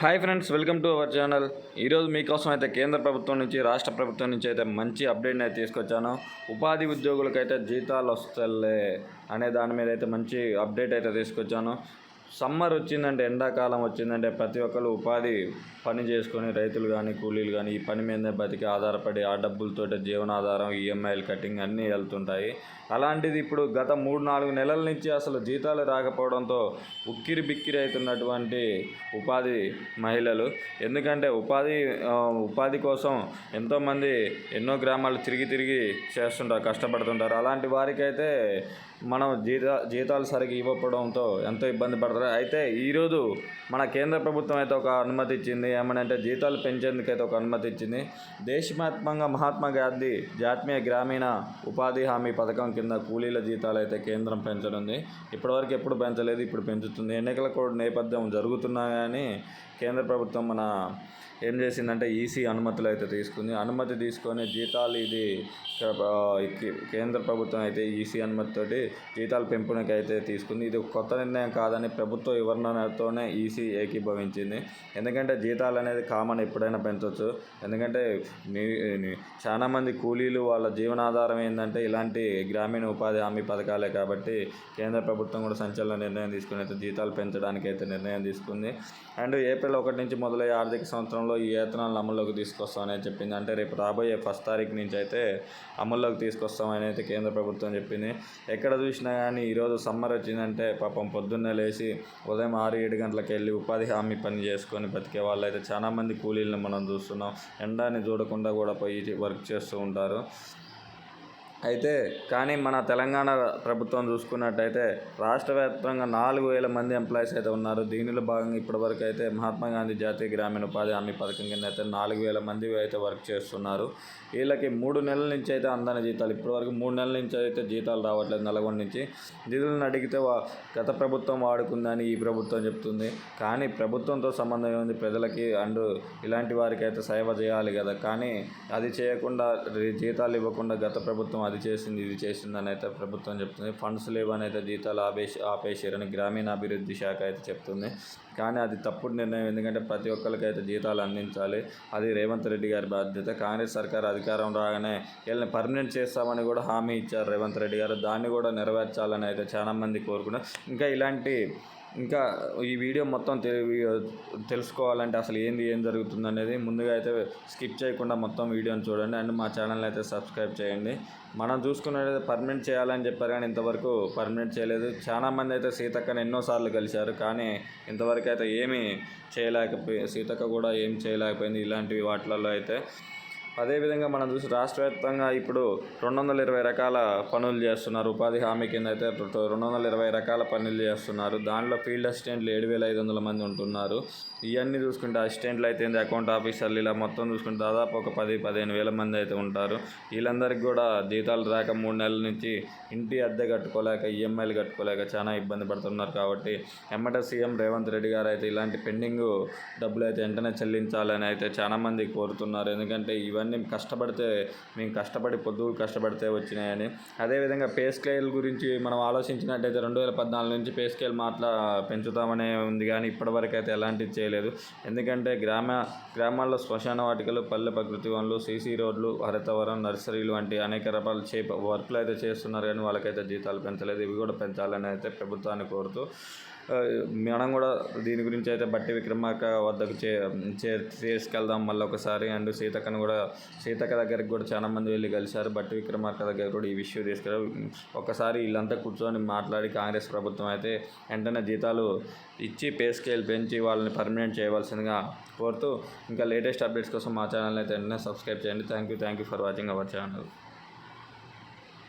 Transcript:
Hi friends welcome to our channel. ఈరోజు మీకోసం అయితే కేంద్ర ప్రభుత్వం నుంచి రాష్ట్ర ప్రభుత్వం నుంచి అయితే మంచి అప్డేట్ని అయితే తీసుకొచ్చాను. ఉపాధి ఉద్యోగులకైతే జీతాలు వస్తలే అనే దాని మీద అయితే మంచి అప్డేట్ అయితే తీసుకొచ్చాను. సమ్మర్ వచ్చిందంటే ఎండాకాలం వచ్చిందంటే ప్రతి ఒక్కరు ఉపాధి పని చేసుకొని రైతులు కానీ కూలీలు కానీ ఈ పని మీదనే బతికి ఆధారపడి ఆ డబ్బులతో జీవనాధారం ఈఎంఐలు కటింగ్ అన్నీ వెళ్తుంటాయి. అలాంటిది ఇప్పుడు గత మూడు నాలుగు నెలల నుంచి అసలు జీతాలు రాకపోవడంతో ఉక్కిరి బిక్కిరి అవుతున్నటువంటి ఉపాధి మహిళలు. ఎందుకంటే ఉపాధి ఉపాధి కోసం ఎంతోమంది ఎన్నో గ్రామాలు తిరిగి తిరిగి చేస్తుంటారు కష్టపడుతుంటారు. అలాంటి వారికైతే మనం జీతా జీతాలు సరిగ్గా ఇవ్వకపోవడంతో ఎంతో ఇబ్బంది పడతారు. అయితే ఈరోజు మన కేంద్ర ప్రభుత్వం అయితే ఒక అనుమతి ఇచ్చింది. ఏమనంటే జీతాలు పెంచేందుకైతే ఒక అనుమతి ఇచ్చింది. దేశవ్యాప్తంగా మహాత్మా గాంధీ జాతీయ గ్రామీణ ఉపాధి హామీ పథకం కింద కూలీల జీతాలు అయితే కేంద్రం పెంచనుంది. ఇప్పటివరకు ఎప్పుడు పెంచలేదు ఇప్పుడు పెంచుతుంది. ఎన్నికల కూడా నేపథ్యం జరుగుతున్నా కానీ కేంద్ర ప్రభుత్వం మన ఏం చేసిందంటే ఈసీ అనుమతులు అయితే తీసుకుంది. అనుమతి తీసుకొని జీతాలు ఇది కేంద్ర ప్రభుత్వం అయితే ఈసీ అనుమతితోటి జీతాల పెంపునకి అయితే తీసుకుంది. ఇది కొత్త నిర్ణయం కాదని ప్రభుత్వ వివరణతోనే ఈసీ ఏకీభవించింది. ఎందుకంటే జీతాలు అనేది కామన్ ఎప్పుడైనా పెంచవచ్చు ఎందుకంటే మీ- కూలీలు వాళ్ళ జీవనాధారం ఏంటంటే ఇలాంటి గ్రామీణ ఉపాధి హామీ పథకాలే కాబట్టి కేంద్ర ప్రభుత్వం కూడా సంచలన నిర్ణయం తీసుకుని అయితే జీతాలు పెంచడానికి అయితే నిర్ణయం తీసుకుంది. అండ్ ఏప్రిల్ ఒకటి నుంచి మొదలయ్యే ఆర్థిక సంవత్సరంలో ఈ వేతనాలను అమల్లోకి తీసుకొస్తామని చెప్పింది. అంటే రేపు రాబోయే ఫస్ట్ తారీఖు నుంచి అయితే అమల్లోకి తీసుకొస్తామని అయితే కేంద్ర ప్రభుత్వం చెప్పింది. ఎక్కడ చూసినా కానీ ఈరోజు సమ్మర్ వచ్చిందంటే పాపం పొద్దున్నే లేచి ఉదయం ఆరు ఏడు గంటలకు వెళ్ళి ఉపాధి హామీ పని చేసుకొని బతికే వాళ్ళు అయితే చాలామంది కూలీలను మనం చూస్తున్నాం. ఎండాన్ని చూడకుండా కూడా పోయి వర్క్ చేస్తూ ఉంటారు. అయితే కానీ మన తెలంగాణ ప్రభుత్వం చూసుకున్నట్టయితే రాష్ట్ర వ్యాప్తంగా నాలుగు వేల మంది ఎంప్లాయీస్ అయితే ఉన్నారు. దీనిలో భాగంగా ఇప్పటివరకు అయితే మహాత్మా గాంధీ జాతీయ గ్రామీణ ఉపాధి హామీ పథకం కింద అయితే నాలుగు వేల మంది అయితే వర్క్ చేస్తున్నారు. వీళ్ళకి మూడు నెలల నుంచి అయితే అందని జీతాలు ఇప్పటివరకు మూడు నెలల నుంచి అయితే జీతాలు రావట్లేదు నల్గొండ నుంచి. నిధులను అడిగితే గత ప్రభుత్వం వాడుకుందని ఈ ప్రభుత్వం చెప్తుంది. కానీ ప్రభుత్వంతో సంబంధం ఏముంది? ప్రజలకి అండ్ ఇలాంటి వారికి అయితే సేవ చేయాలి కదా. కానీ అది చేయకుండా జీతాలు ఇవ్వకుండా గత ప్రభుత్వం అది చేసింది ఇది చేసింది అని అయితే ప్రభుత్వం చెప్తుంది. ఫండ్స్ లేవని అయితే జీతాలు ఆపేసి ఆపేసారని గ్రామీణాభివృద్ధి శాఖ అయితే చెప్తుంది. కానీ అది తప్పుడు నిర్ణయం. ఎందుకంటే ప్రతి ఒక్కరికి అయితే జీతాలు అందించాలి. అది రేవంత్ రెడ్డి గారి బాధ్యత. కాంగ్రెస్ సర్కార్ అధికారం రాగానే వీళ్ళని పర్మనెంట్ చేస్తామని కూడా హామీ ఇచ్చారు రేవంత్ రెడ్డి గారు. దాన్ని కూడా నెరవేర్చాలని అయితే చాలా మంది కోరుకున్నారు ఇంకా ఇలాంటి ఇంకా ఈ వీడియో మొత్తం తె- తెలుసుకోవాలంటే అసలు ఏంది ఏం జరుగుతుంది అనేది ముందుగా అయితే స్కిప్ చేయకుండా మొత్తం వీడియోని చూడండి. అండ్ మా ఛానల్ అయితే సబ్స్క్రైబ్ చేయండి. మనం చూసుకున్నట్టయితే పర్మనెంట్ చేయాలని చెప్పారు కానీ ఇంతవరకు పర్మనెంట్ చేయలేదు. చాలా మంది అయితే సీతక్కని ఎన్నోసార్లు కలిశారు కానీ ఇంతవరకు అయితే ఏమీ చేయలేకపోయి సీతక్క కూడా ఏం చేయలేకపోయింది ఇలాంటివి వాటిలలో అయితే. అదేవిధంగా మనం చూసి రాష్ట్ర వ్యాప్తంగా ఇప్పుడు రెండు వందల ఇరవై రకాల పనులు చేస్తున్నారు. ఉపాధి హామీ కింద అయితే రెండు వందల ఇరవై రకాల పనులు చేస్తున్నారు. దాంట్లో ఫీల్డ్ అసిస్టెంట్లు ఏడు వేల ఐదు వందల మంది ఉంటున్నారు. ఇవన్నీ చూసుకుంటే అసిస్టెంట్లు అయితే ఏంది, అకౌంట్ ఆఫీసర్లు ఇలా మొత్తం చూసుకుంటే దాదాపు ఒక పది పదిహేను వేల మంది అయితే ఉంటారు. వీళ్ళందరికీ కూడా జీతాలు రాక మూడు నెలల నుంచి ఇంటి అద్దె కట్టుకోలేక ఈఎంఐలు కట్టుకోలేక చాలా ఇబ్బంది పడుతున్నారు కాబట్టి ఎమ్మట సీఎం రేవంత్ రెడ్డి గారు అయితే ఇలాంటి పెండింగ్ డబ్బులు అయితే వెంటనే చెల్లించాలని అయితే చాలామంది కోరుతున్నారు. ఎందుకంటే ఇవన్నీ కష్టపడితే మేము కష్టపడి పొద్దులు కష్టపడితే వచ్చినాయని. అదేవిధంగా పే స్కేల్ గురించి మనం ఆలోచించినట్టయితే రెండు వేల పద్నాలుగు నుంచి పే స్కేల్ మాట్లా పెంచుతామనే ఉంది కానీ ఇప్పటివరకు అయితే ఎలాంటిది చేయలేదు. ఎందుకంటే గ్రామ గ్రామాల్లో శ్మశాన వాటికలు పల్లె ప్రకృతి వనలు సీసీ రోడ్లు హరితవరం నర్సరీలు వంటి అనేక రకాల చే వర్క్లు అయితే చేస్తున్నారు కానీ వాళ్ళకైతే జీతాలు పెంచలేదు. ఇవి కూడా పెంచాలని అయితే ప్రభుత్వాన్ని కోరుతూ మనం కూడా దీని గురించి అయితే బట్టి విక్రమార్క వద్దకు చే చే తీసుకెళ్దాం మళ్ళీ ఒకసారి. అండ్ సీతక్కను కూడా సీతక్క దగ్గరికి కూడా చాలా మంది వెళ్ళి కలిశారు. బట్టి విక్రమార్క దగ్గర కూడా ఈ విషయం తీసుకెళ్ళారు. ఒకసారి వీళ్ళంతా కూర్చొని మాట్లాడి కాంగ్రెస్ ప్రభుత్వం అయితే వెంటనే జీతాలు ఇచ్చి పే స్కేల్ పెంచి వాళ్ళని పర్మనెంట్ చేయవలసిందిగా కోరుతూ ఇంకా లేటెస్ట్ అప్డేట్స్ కోసం మా ఛానల్ అయితే వెంటనే సబ్స్క్రైబ్ చేయండి. Thank you thank you for watching our channel.